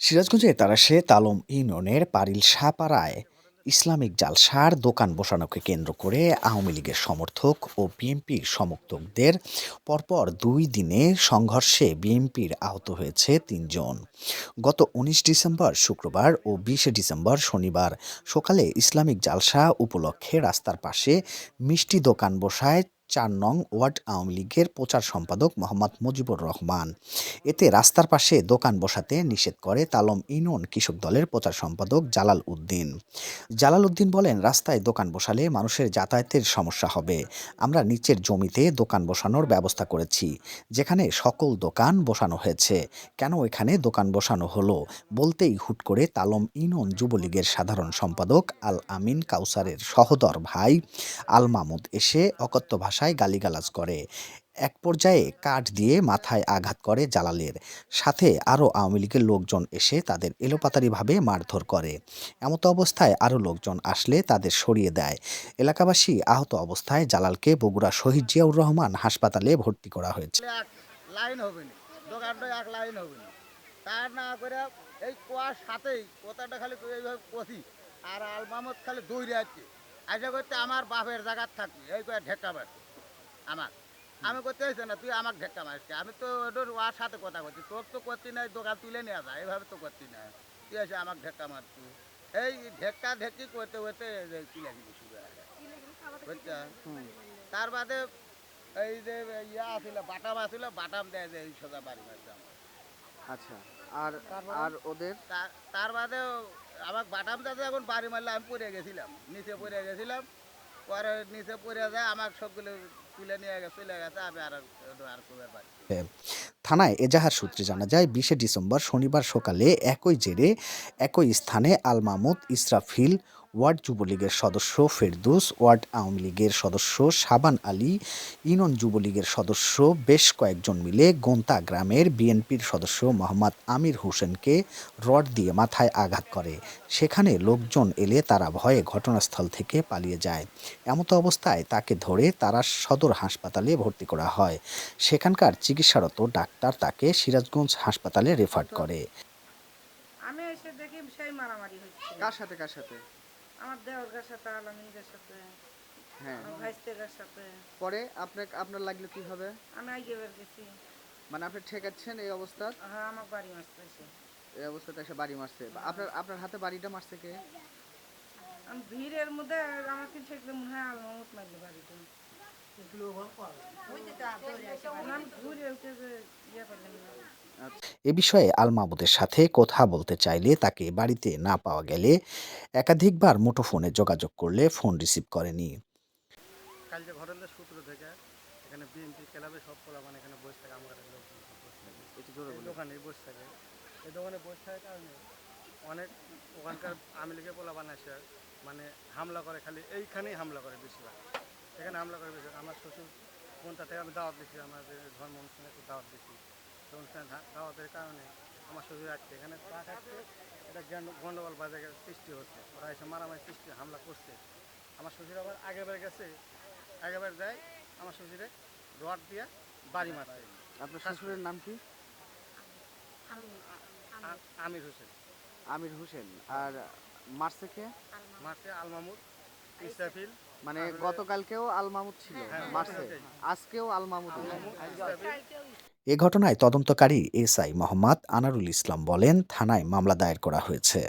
সিরাজগঞ্জে তারাশে তালম ইউনিয়নের পারিল সাপাড়ায় ইসলামিক জালসার দোকান বসানোকে কেন্দ্র করে আওয়ামী লীগের সমর্থক ও বিএনপির সমর্থকদের পরপর দুই দিনে সংঘর্ষে বিএনপির আহত হয়েছে তিনজন। গত উনিশ ডিসেম্বর শুক্রবার ও বিশে ডিসেম্বর শনিবার সকালে ইসলামিক জালসা উপলক্ষে রাস্তার পাশে মিষ্টি দোকান বসায় চার নং ওয়ার্ড আওয়ামী লীগের প্রচার সম্পাদক মোহাম্মদ মুজিবুর রহমান। এতে রাস্তার পাশে দোকান বসাতে নিষেধ করে তালম ইউনিয়ন কৃষক দলের প্রচার সম্পাদক জালাল উদ্দিন। জালাল উদ্দিন বলেন, রাস্তায় দোকান বসালে মানুষের যাতায়াতের সমস্যা হবে। আমরা নিচের জমিতে দোকান বসানোর ব্যবস্থা করেছি, যেখানে সকল দোকান বসানো হয়েছে। কেন এখানে দোকান বসানো হলো? বলতেই হুট করে তালম ইউনিয়ন যুবলীগের সাধারণ সম্পাদক আল আমিন কাউসারের সহদর ভাই আল মামুদ এসে অকথ্য ভাষায় গালিগালাজ করে। এক পর্যায়ে কাঠ দিয়ে মাথায় আঘাত করে জালালের। সাথে আরও আওয়ামী লীগের লোকজন এসে তাদের এলোপাতারিভাবে মারধর করে। এমত অবস্থায় আরও লোকজন আসলে তাদের সরিয়ে দেয়। এলাকাবাসী আহত অবস্থায় জালালকে বগুড়া শহীদ জিয়াউর রহমান হাসপাতালে ভর্তি করা হয়েছে। এক লাইন হবে এই খালি আর আলমামত খালি দৌড়ে আছে আশা করতে আমার বাপের জায়গার থাকবে। এই করে ঢেকা মারছে আমার। আমি করতে হয়েছে না তুই আমাকে ঢেকা মারছি আমি তো ওর ওর সাথে কথা করছি তোর তো করতি নাই দোকান তুলে নিয়ে যা এইভাবে তো করতি না তুই এসে আমাকে ঢেকা মারছি এই ঢেকা ঢেকি করতে করতে কিলে কিনে শুরু তার বাদে এই যে ইয়া আসিল বাটাম আসিল বাটাম দেয় যে এই সোজা বাড়ি মারছে আচ্ছা আর আর ওদের? তার- বাদে আমাকে বাটাম দেয় এখন বাড়ি মারলে আমি পড়ে গেছিলাম নিচে পড়ে গেছিলাম। পরে নিচে পড়ে যায় আমাকে সবগুলো বাড়ি থানায় এজাহার সূত্রে জানা যায়, বিশে ডিসেম্বর শনিবার সকালে একই জেরে একই স্থানে আল মামুদ, ইসরাফিল ওয়ার্ড যুবলীগের সদস্য ফেরদুস ওয়ার্ড আওয়ামী লীগের সদস্য সাবান আলী ইউনিয়ন যুবলীগের সদস্য বেশ কয়েকজন মিলে গোন্তা গ্রামের বিএনপির সদস্য মোহাম্মদ আমির হোসেনকে রড দিয়ে মাথায় আঘাত করে। সেখানে লোকজন এলে তারা ভয়ে ঘটনাস্থল থেকে পালিয়ে যায়। এমতো অবস্থায় তাকে ধরে তারা সদর হাসপাতালে ভর্তি করা হয়। সেখানকার চিকিৎসারত ডাক্তার তাকে সিরাজগঞ্জ হাসপাতালে রেফার করে। আমি এসে দেখি সেই মারামারি হচ্ছে। কার সাথে কার সাথে? আমার দেওয়ার সাথে আলামিনদের সাথে হ্যাঁ। আমার ভাইস্তের সাথে। পরে আপনার আপনার লাগল কি হবে আমি আগে বের গেছি মানে আপনি ঠেকাচ্ছেন এই অবস্থা? হ্যাঁ আমার বাড়ি মারতে এই অবস্থাতে এসে বাড়ি মারছে। আপনার আপনার হাতে বাড়িটা মারছে কে? আমি ভিড়ের মধ্যে আমাকে ঠেকলে মনে হয় আলমত মারলে বাড়িটা। এ বিষয়ে আল মাহমুদের সাথে কথা বলতে চাইলে তাকে বাড়িতে না পাওয়া গেলে একাধিকবার মুঠোফোনে যোগাযোগ করলে ফোন রিসিভ করেনি। সূত্র থেকে এখানে বিএনপি ক্লাবে সব পোলা মানে এখানে বসে থাকে আমার। দোকানে বসে থাকে। এই দোকানে বসে থাকার কারণে অনেক ওখানকার আওয়ামী লীগের পোলা বানাইছে মানে হামলা করে খালি এইখানেই হামলা করে বেশিরভাগ। এখানে হামলা করে বেশি আমার শ্বশুর কোনটা থেকে আমি দাওয়াত দিচ্ছি আমাদের ধর্ম অনুষ্ঠানে একটু দাওয়াত দিচ্ছি তো অনুষ্ঠানে দাওয়াতের কারণে আমার শ্বশুর আসছে এখানে খাচ্ছে এটা গন্ডগোল বাজারে সৃষ্টি হচ্ছে। ওরা এসে মারামারি সৃষ্টি হামলা করছে। আমার শ্বশুর আবার আগেবার গেছে আগেবার যায় আমার শ্বশুরে রড দিয়ে বাড়ি মারছে। আপনার শ্বশুরের নাম কি? আমির হোসেন। আমির হোসেন। আর মারছে কে? মারছে আল মামুদ। মানে গতকালকেও আল মামুদ ছিল মার্চে আজকেও আল মামুদ এ ঘটনায় তদন্তকারী এসআই মোহাম্মদ আনারুল ইসলাম বলেন থানায় মামলা দায়ের করা হয়েছে।